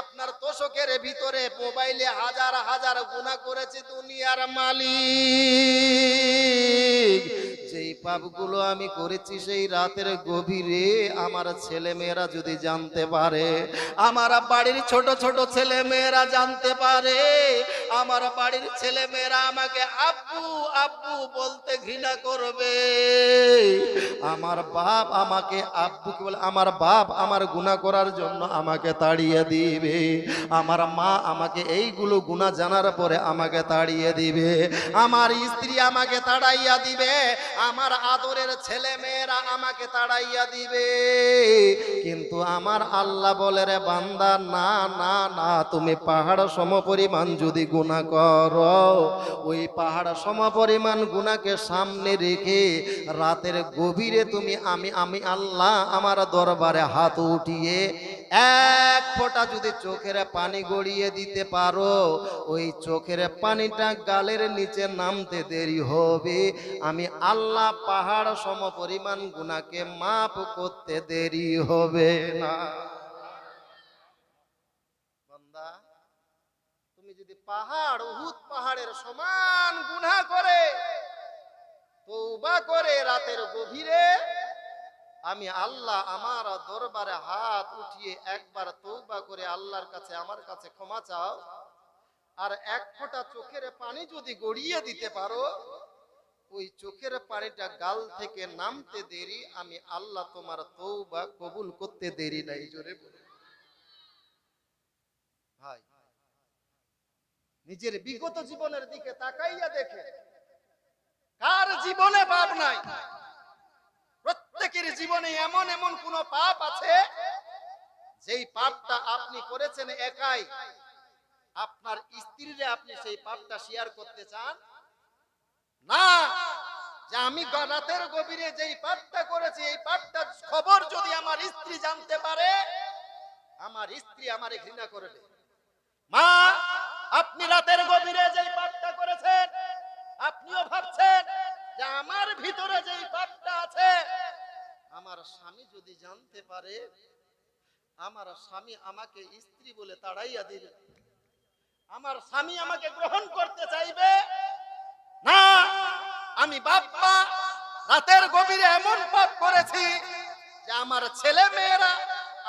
আপনার তোষকের ভিতরে মোবাইলে হাজার হাজার গুণা করেছি দুনিয়ার মালিক। যেই পাপগুলো আমি করেছি সেই রাতের গভীরে আমার ছেলে মেয়েরা যদি জানতে পারে, আমার বাড়ির ছোট ছোট ছেলে মেয়েরা জানতে পারে, আমার বাড়ির ছেলে মেয়েরা আমাকে আব্বু আব্বু বলতে ঘৃণা করবে। আমার বাপ আমাকে আব্বু কি বলে, আমার বাপ আমার গুণা করার জন্য আমাকে তাড়িয়ে দিবে। আমার মা আমাকে এইগুলো গুণা জানার পরে আমাকে তাড়িয়ে দিবে। আমার স্ত্রী আমাকে তাড়াইয়া দিবে। আমার আদরের ছেলে মেয়েরা আমাকে তাড়াইয়া দিবে। কিন্তু আমার আল্লাহ বলে, রে বান্দা, না না না, তুমি পাহাড় সম পরিমাণ যদি গুণা করো, ওই পাহাড় সম পরিমাণ গুণাকে সামনে রেখে রাতের গভীরে তুমি, আমি আমি আল্লাহ আমার দরবারে হাত উঠিয়ে এক ফোঁটা যদি চোখের পানি গড়িয়ে দিতে পারো, ওই চোখের পানিটা গালের নিচে নামতে দেরি হবে। আমি আল্লাহ পাহাড় সম পরিমাণ গুণাকে মাপ করতে দেরি হবে না। পাহাড়, উহুদ পাহাড়ের সমান গুনাহ করে তৌবা করে রাতের গভীরে আমি আল্লাহ আমার দরবারে হাত উঠিয়ে একবার তৌবা করে আল্লাহর কাছে, আমার কাছে ক্ষমা চাও। আর এক ফোঁটা চোখের পানি যদি গড়িয়ে দিতে পারো, ওই চোখের পানিটা গাল থেকে নামতে দেরি, আমি আল্লাহ তোমার তৌবা কবুল করতে দেরি নাই, জোরে ভাই, নিজের বিগত জীবনের দিকে তাকাইয়া দেখে জীবনে পাপ নাই। প্রত্যেকের জীবনে এমন এমন কোন পাপ আছে, যেই পাপটা আপনি করেছেন একাই। আপনার স্ত্রীরে আপনি সেই পাপটা শেয়ার করতে চান? না, যে আমি রাতের গভীরে যেই পাপটা করেছি, এই পাপটার খবর যদি আমার স্ত্রী জানতে পারে, আমার স্ত্রী আমারে ঘৃণা করবে। মা, আপনি রাতের গভীরে যেই পাপটা করেছেন, আপনিও ভাবছেন যে আমার ভিতরে যেই পাপটা আছে, আমার স্বামী যদি জানতে পারে, আমার স্বামী আমাকে স্ত্রী বলে তাড়াইয়া দিবে। আমার স্বামী আমাকে গ্রহণ করতে চাইবে? না, আমি বাপ্পা, রাতের গভীরে এমন পাপ করেছি যে আমার ছেলে মেয়েরা,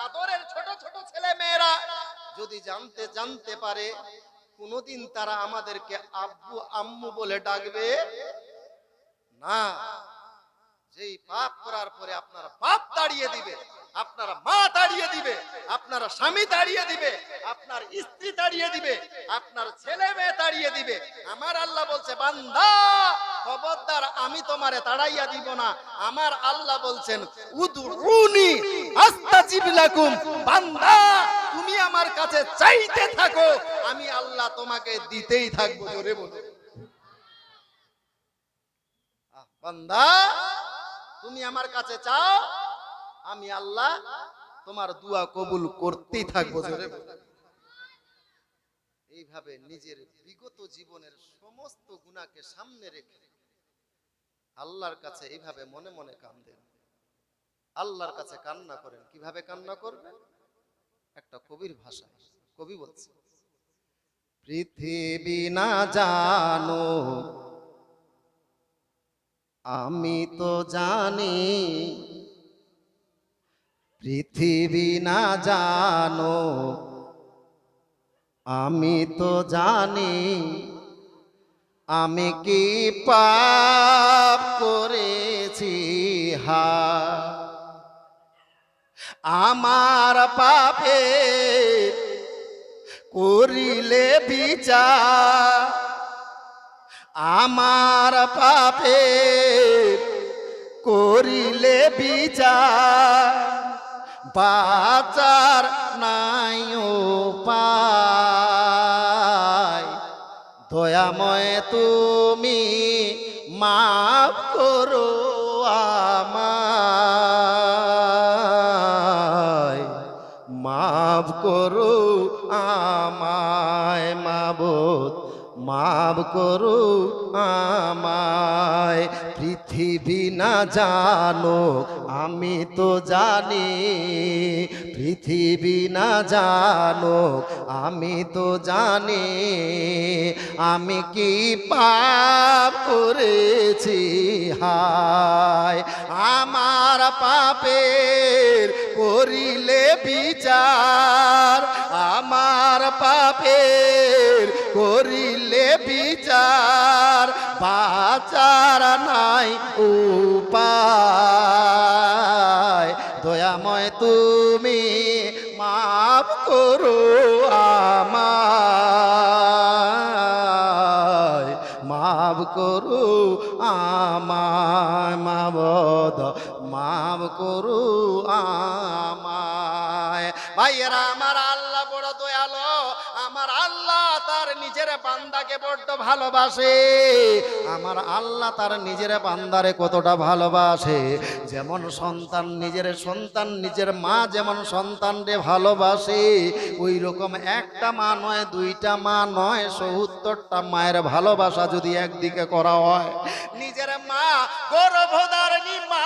আদরের ছোট ছোট ছেলে মেয়েরা যদি জানতে জানতে পারে, কোনোদিন তারা আমাদেরকে আব্বু, আম্মু বলে ডাকবে। না। যেই পাপ করার পরে আপনার বাপ তাড়িয়ে দিবে, আপনার মা তাড়িয়ে দিবে, আপনার স্বামী তাড়িয়ে দিবে, আপনার স্ত্রী তাড়িয়ে দিবে, আপনার ছেলে মেয়ে তাড়িয়ে দিবে। আমার আল্লাহ বলছে, বান্দা, খবরদার, আমি তোমারে তাড়াইয়া দিব না। আমার আল্লাহ বলছেন, উদুরুনি আস্তাজিব লাকুম। বান্দা, তুমি আমার কাছে চাইতে থাকো, আমি আল্লাহ তোমাকে দিতেই থাকব, জোরে বলো বান্দা, তুমি আমার কাছে চাও, আমি আল্লাহ তোমার দুয়া কবুল করতেই থাকব। এইভাবে নিজের বিগত জীবনের সমস্ত গুণাকে সামনে রেখে আল্লাহর কাছে এইভাবে মনে মনে কান্দেন। আল্লাহর কাছে কান্না করেন। কীভাবে কান্না করবেন? একটা কবির ভাষা কবি বলছে, পৃথিবী না জানো আমি তো জানি, পৃথিবী না জানো। আমি তো জানি, আমি কি পাপ করেছি? হা। আমার পাপে করিলে বিচার আমার পাপে করিলে বিচার বাচার নাই পায় দয়াময় তুমি মাফ করো আমায়। মাফ করো আমায় মাবত মাফ করু আমায়। পৃথিবী না জানো আমি তো জানি। পৃথিবী না জানো আমি তো জানি। আমি কি পাপ করেছি? হায়, আমার পাপের করিলে বিচার। আমার পাপের করিলে বিচার, বাচার নাই উপায়। দয়াময় তুমি মাফ করো আমায়। মাফ করু আমায় মাবদ মাফ করু আমায় আমার আল্লাহ তার নিজের বান্দাকে বড্ড ভালোবাসে। আমার আল্লাহ তার নিজের বান্দারে কতটা ভালোবাসে। যেমন সন্তান নিজের সন্তান, নিজের মা যেমন সন্তানরে ভালোবাসে ওই রকম একটা মা নয়, দুইটা মা নয়, সত্তরটা মায়ের ভালোবাসা যদি একদিকে করা হয়। নিজের মা গর্ভধারণী মা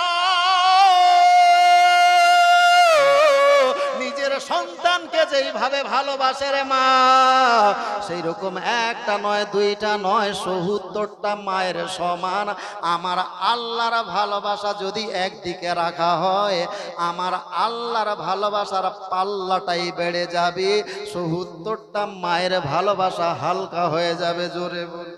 যেইভাবে ভালোবাসে রে মা সেই রকম একটা নয়, দুইটা নয় সহুত্তরটা মায়ের সমান। আমার আল্লাহর ভালোবাসা যদি একদিকে রাখা হয়, আমার আল্লাহর ভালোবাসার পাল্লাটাই বেড়ে যাবে। সহুত্তরটা মায়ের ভালোবাসা হালকা হয়ে যাবে জোরে বলে।